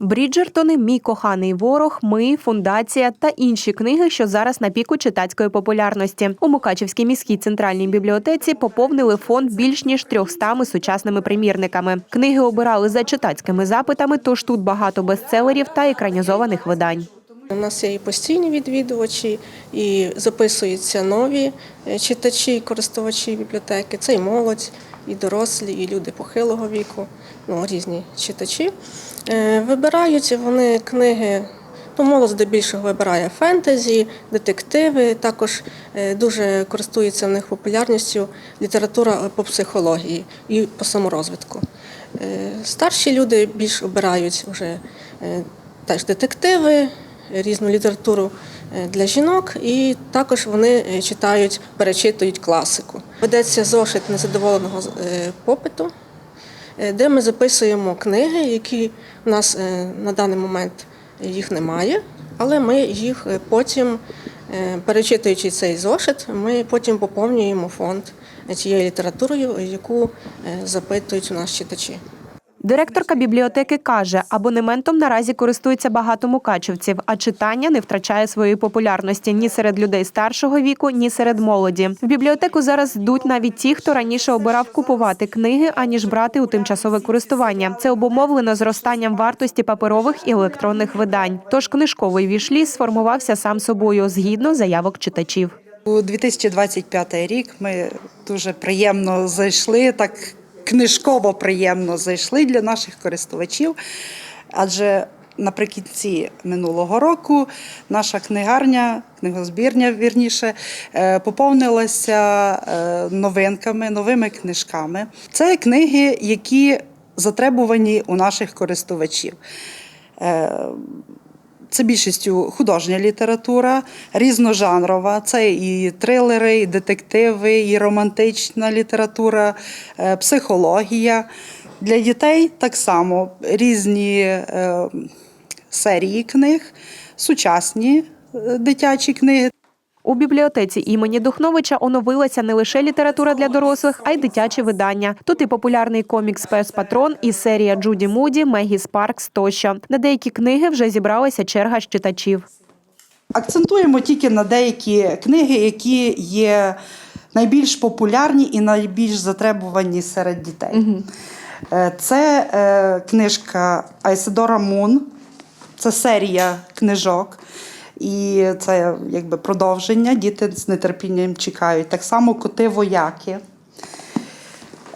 Бріджертони, мій коханий ворог, ми, фундація та інші книги, що зараз на піку читацької популярності. У Мукачевській міській центральній бібліотеці поповнили фонд більш ніж 300 сучасними примірниками. Книги обирали за читацькими запитами, тож тут багато бестселерів та екранізованих видань. У нас є і постійні відвідувачі, і записуються нові е, читачі, користувачі бібліотеки. Це і молодь, і дорослі, і люди похилого віку, ну, різні читачі. Е, Вибирають вони книги. Ну, молодь здебільшого вибирає фентезі, детективи. Також е, дуже користується в них популярністю література по психології і по саморозвитку. Е, Старші люди більш обирають вже теж детективи, різну літературу для жінок, і також вони е, читають, перечитують класику. Ведеться зошит незадоволеного е, попиту, е, де ми записуємо книги, які в нас е, на даний момент їх немає, але ми їх е, потім, е, перечитуючи цей зошит, ми потім поповнюємо фонд тією літературою, яку е, запитують у нас читачі. Директорка бібліотеки каже, абонементом наразі користується багато мукачівців, а читання не втрачає своєї популярності ні серед людей старшого віку, ні серед молоді. В бібліотеку зараз йдуть навіть ті, хто раніше обирав купувати книги, аніж брати у тимчасове користування. Це обумовлено зростанням вартості паперових і електронних видань. Тож книжковий вішліс сформувався сам собою згідно заявок читачів. У 2025 рік ми дуже приємно зайшли, так книжково приємно зайшли для наших користувачів, адже наприкінці минулого року наша книгарня, книгозбірня вірніше, е, поповнилася е, новинками, новими книжками. Це книги, які затребувані у наших користувачів. Це більшістю художня література, різножанрова. Це і трилери, і детективи, і романтична література, е, психологія. Для дітей так само різні е, серії книг, сучасні е, дитячі книги. У бібліотеці імені Духновича оновилася не лише література для дорослих, а й дитячі видання. Тут і популярний комікс Пес Патрон, і серія Джуді Муді, Мегі Спаркс тощо. На деякі книги вже зібралася черга з читачів. Акцентуємо тільки на деякі книги, які є найбільш популярні і найбільш затребувані серед дітей. Е, Це е, книжка Айседора Мун, це серія книжок. І це якби продовження. Діти з нетерпінням чекають. Так само коти вояки.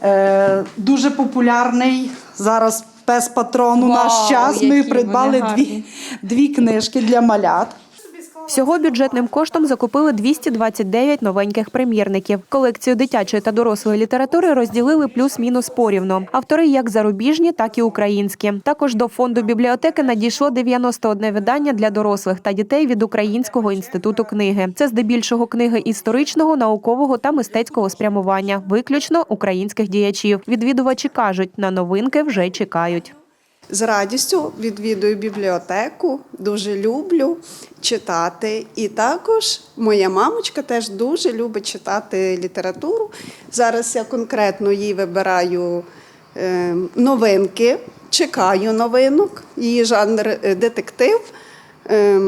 Е, дуже популярний зараз пес патрон у наш Вау, час. Ми які придбали вони дві, дві книжки для малят. Всього бюджетним коштом закупили 229 новеньких примірників. Колекцію дитячої та дорослої літератури розділили плюс-мінус порівну. Автори як зарубіжні, так і українські. Також до фонду бібліотеки надійшло 91 видання для дорослих та дітей від Українського інституту книги. Це здебільшого книги історичного, наукового та мистецького спрямування, виключно українських діячів. Відвідувачі кажуть, на новинки вже чекають. З радістю відвідую бібліотеку, дуже люблю читати. І також моя мамочка теж дуже любить читати літературу. Зараз я конкретно їй вибираю е, новинки, чекаю новинок, її жанр е, детектив, е,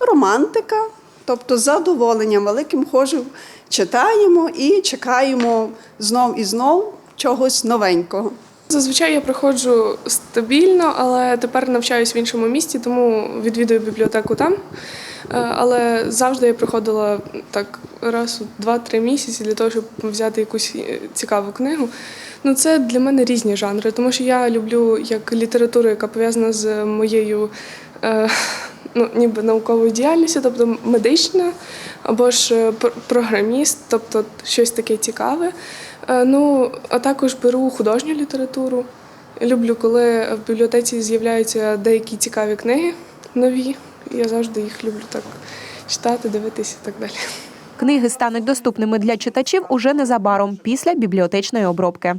романтика. Тобто з задоволенням великим ходжу, читаємо і чекаємо знов і знов чогось новенького. Зазвичай я приходжу стабільно, але тепер навчаюсь в іншому місті, тому відвідую бібліотеку там. Е, Але завжди я приходила так раз у 2-3 місяці для того, щоб взяти якусь е, цікаву книгу. Ну, це для мене різні жанри, тому що я люблю як літературу, яка пов'язана з моєю е, ну, ніби науковою діяльністю, тобто медична, або ж е, програміст, тобто щось таке цікаве. Е, Ну, а також беру художню літературу. Люблю, коли в бібліотеці з'являються деякі цікаві книги нові. Я завжди їх люблю так читати, дивитися і так далі. Книги стануть доступними для читачів уже незабаром після бібліотечної обробки.